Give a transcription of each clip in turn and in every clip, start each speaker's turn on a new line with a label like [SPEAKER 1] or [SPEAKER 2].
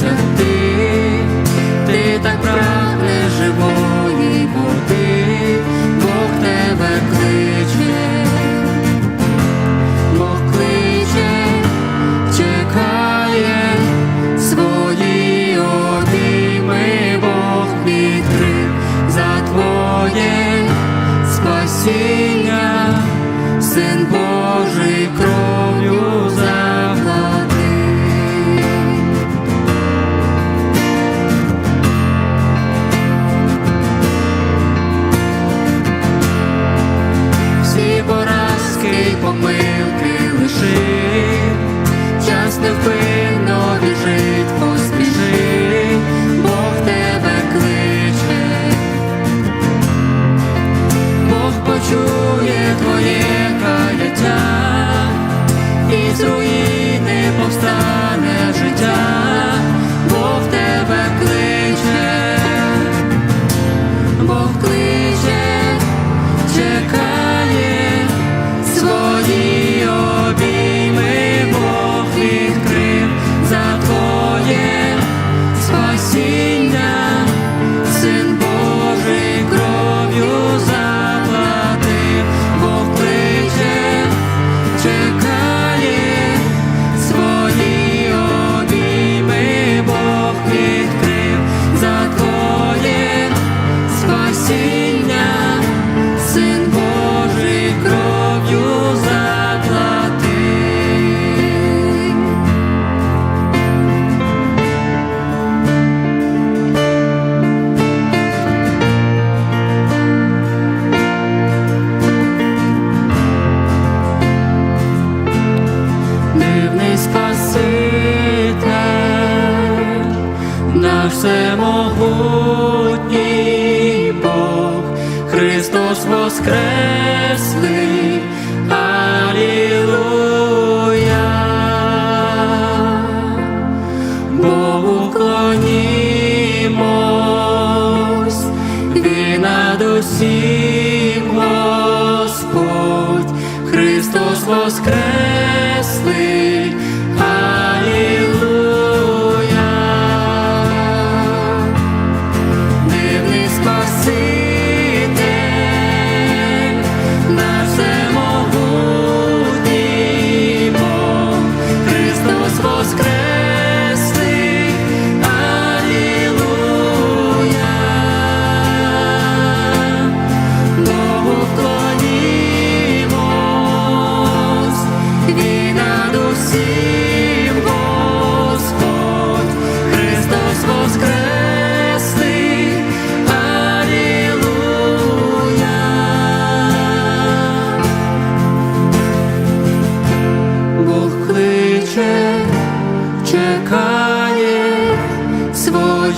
[SPEAKER 1] listen помилки лиши, час невпинно біжить, поспіши, Бог тебе кличе, Бог почує твоє каяття, і з руїни повстане наш всемогутній Бог, Христос воскреслий, Алілуя. Богу клонімось, Він над усім Господь, Христос воскреслий,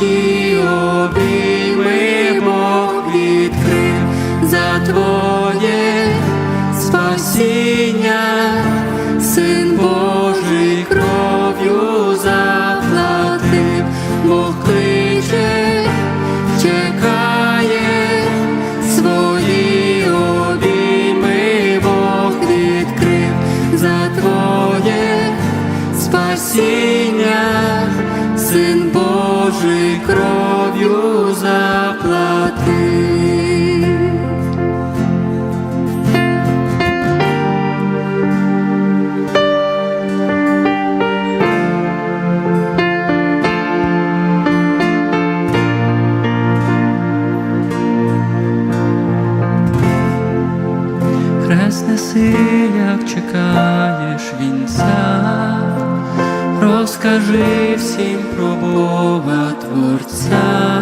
[SPEAKER 1] свої обійми, Бог відкрив за твоє спасіння, син Божий кров'ю заплатив, Бог кличе, чекає свої обійми, Бог відкрив за твоє спасіння, син Божий кров'ю заплатив. Хрест неси, як чекаєш розкажи всім про Бога Творця.